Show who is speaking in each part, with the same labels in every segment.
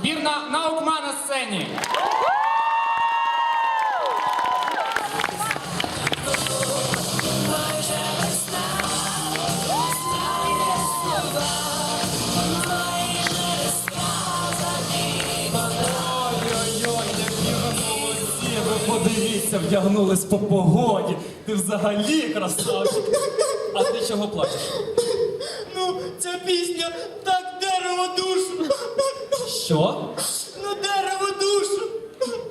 Speaker 1: збірна наукма на сцені.
Speaker 2: Подивіться, вдягнулись по погоді. Ти взагалі красавчик. А ти чого плачеш?
Speaker 3: Ну, ця пісня так дерево душу.
Speaker 2: Що?
Speaker 3: Ну, дерево душу.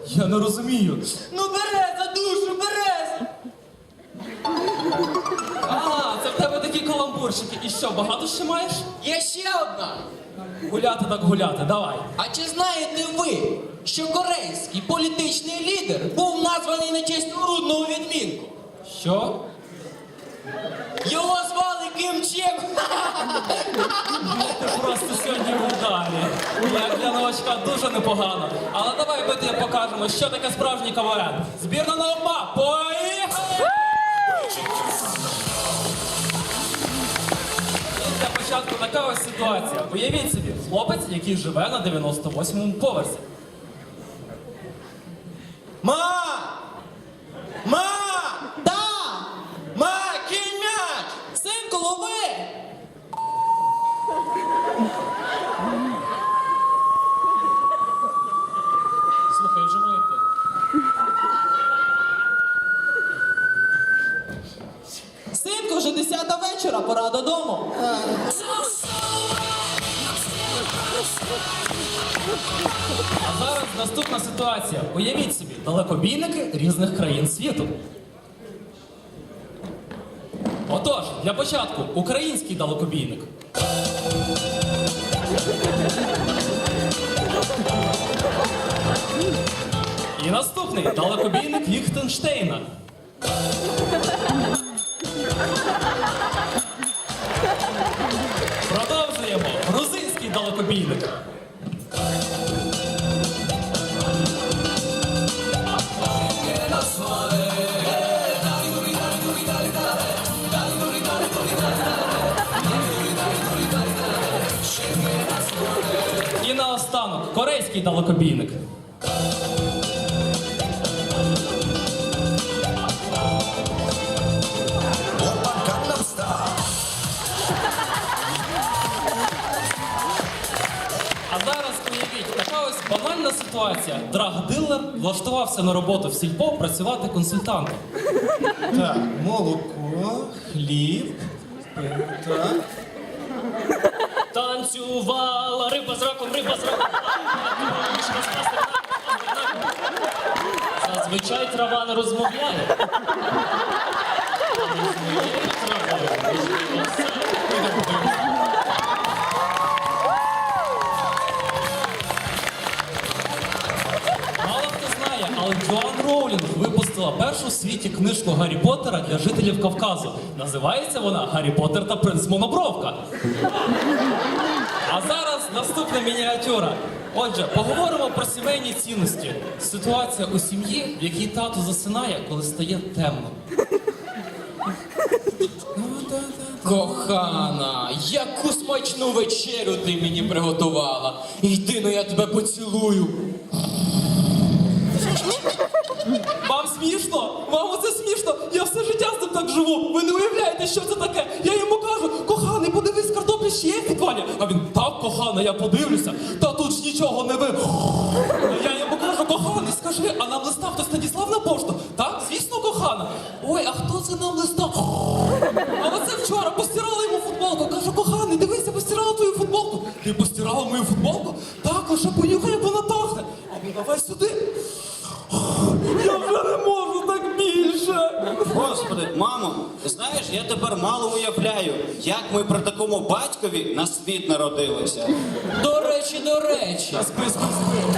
Speaker 2: Я не розумію.
Speaker 3: Ну, береза душу, береза.
Speaker 2: Ага, це в тебе такі каламбурчики. І що, багато ще маєш?
Speaker 3: Є ще одна.
Speaker 2: Гуляти так гуляти, давай.
Speaker 3: А чи знаєте ви, що корейський політичний лідер був названий на честь рудного відмінку?
Speaker 2: Що?
Speaker 3: Звали
Speaker 2: Ти просто сьогодні в ударі. Як для новачка дуже непогано. Але давай ми тобі покажемо, що таке справжній КВН. Збірна наука, поїхали! Для початку така ось ситуація. Уявіть собі, хлопець, який живе на 98-му поверсі.
Speaker 3: Вечора, пора додому.
Speaker 2: А зараз наступна ситуація. Уявіть собі, далекобійники різних країн світу. Отож, для початку український далекобійник. І наступний далекобійник Ліхтенштейна. Грузинський далекобійник. І наостанок корейський далекобійник. Ситуація. Драгдилер влаштувався на роботу в сільпо працювати консультантом.
Speaker 4: Так, молоко, хліб, так.
Speaker 2: Танцювала риба з раком, риба з раком. Зазвичай трава не розмовляє. Але з моєю травою можливо випустила першу в світі книжку Гаррі Поттера для жителів Кавказу. Називається вона Гаррі Поттер та принц Монобровка. А зараз наступна мініатюра. Отже, поговоримо про сімейні цінності. Ситуація у сім'ї, в якій тато засинає, коли стає темно.
Speaker 3: Кохана, яку смачну вечерю ти мені приготувала. Йди, ну я тебе поцілую.
Speaker 2: Смішно? Вам оце смішно? Я все життя з ним так живу. Ви не уявляєте, що це таке? Я йому кажу, коханий, подивись, картопля ще є в підвалі. А він так, кохана, я подивлюся. Та тут ж нічого не ви. Я йому кажу, коханий, скажи, а нам листа хтось надіслав на пошту? Так, звісно, кохана. Ой, а хто це нам листа? А оце вчора постирала йому футболку. Кажу, коханий, дивися, постирала твою футболку. Ти постирала мою футболку? Так, лише понюхай, вона пахне. А ну давай сюди. Я вже
Speaker 4: Господи, мамо, знаєш, я тепер мало уявляю, як ми при такому батькові на світ народилися.
Speaker 3: До речі, до речі.
Speaker 2: Списку збив.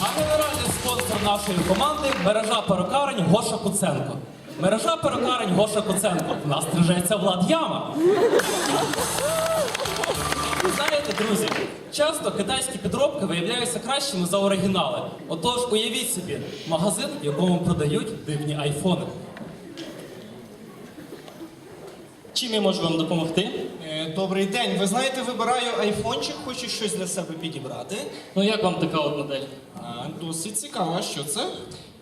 Speaker 2: А генеральний спонсор нашої команди мережа перукарень Гоша Куценко. Мережа перукарень Гоша Куценко. В нас стрижеться Влад Яма. Друзі, часто китайські підробки виявляються кращими за оригінали. Отож, уявіть собі, магазин, в якому продають дивні айфони.
Speaker 5: Чим я можу вам допомогти?
Speaker 6: Е, Добрий день. Ви знаєте, вибираю айфончик, хочу щось для себе підібрати.
Speaker 5: Ну як вам така от модель?
Speaker 6: А, досить цікаво, що це?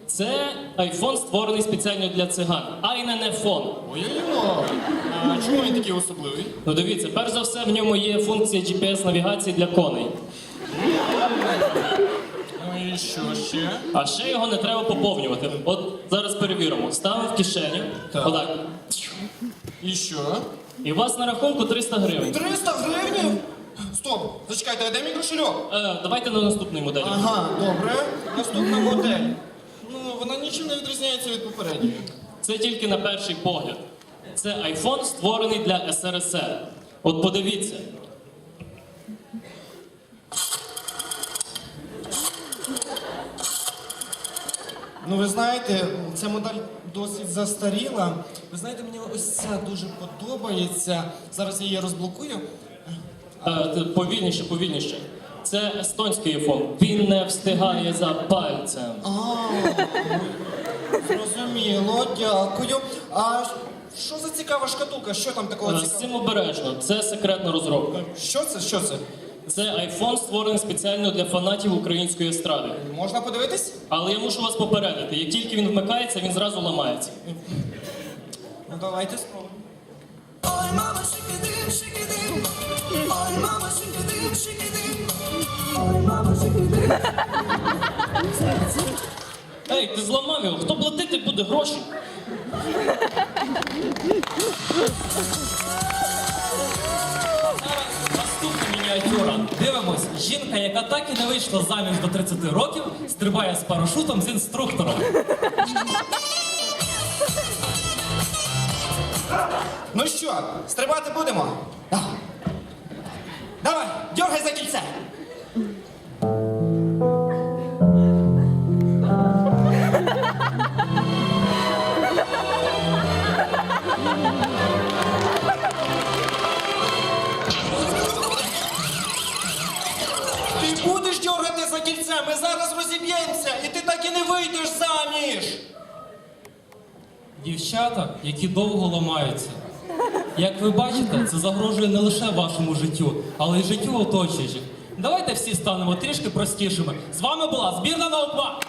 Speaker 5: Це iPhone створений спеціально для циган, а не не фон.
Speaker 6: Ой-ой-ой. А чому він такий особливий?
Speaker 5: Ну дивіться, перш за все в ньому є функція GPS-навігації для коней.
Speaker 6: Ну і що ще?
Speaker 5: А ще його не треба поповнювати. От зараз перевіримо. Ставимо в кишеню.
Speaker 6: Так.
Speaker 5: Отак.
Speaker 6: І що?
Speaker 5: І у вас на рахунку 300 гривень.
Speaker 6: 300 гривень? Стоп, зачекайте, а де мій кошельок?
Speaker 5: Е, давайте на наступний модель.
Speaker 6: Ага, добре. Наступна модель. Вона нічим не відрізняється від попередньої.
Speaker 5: Це тільки на перший погляд. Це iPhone створений для СРСР. От подивіться.
Speaker 6: Ну, ви знаєте, ця модель досить застаріла. Ви знаєте, мені ось ця дуже подобається. Зараз я її розблокую.
Speaker 5: Е, повільніше, повільніше. Це естонський iPhone. Він не встигає за пальцем.
Speaker 6: А, зрозуміло, дякую. А що за цікава шкатулка? Що там такого
Speaker 5: Е, З
Speaker 6: цікавого?
Speaker 5: цим обережно. Це секретна розробка.
Speaker 6: Що це? Що це?
Speaker 5: Це iPhone створений спеціально для фанатів української естради.
Speaker 6: Можна подивитись?
Speaker 5: Але я мушу вас попередити, як тільки він вмикається, він зразу ламається.
Speaker 6: Ну давайте спробуємо.
Speaker 7: Ой, мама,
Speaker 5: Ей, ти зламав його, хто платити буде гроші?
Speaker 2: Наступна мініатюра. Дивимось, жінка, яка так і не вийшла заміж до 30 років, стрибає з парашутом з інструктором.
Speaker 6: Ну що, стрибати будемо? Давай. Давай, дергай за кільце. Кільце, ми зараз розіб'ємося, і ти так і не вийдеш заміж.
Speaker 2: Дівчата, які довго ламаються. Як ви бачите, це загрожує не лише вашому життю, але й життю оточуючих. Давайте всі станемо трішки простішими. З вами була збірна наука.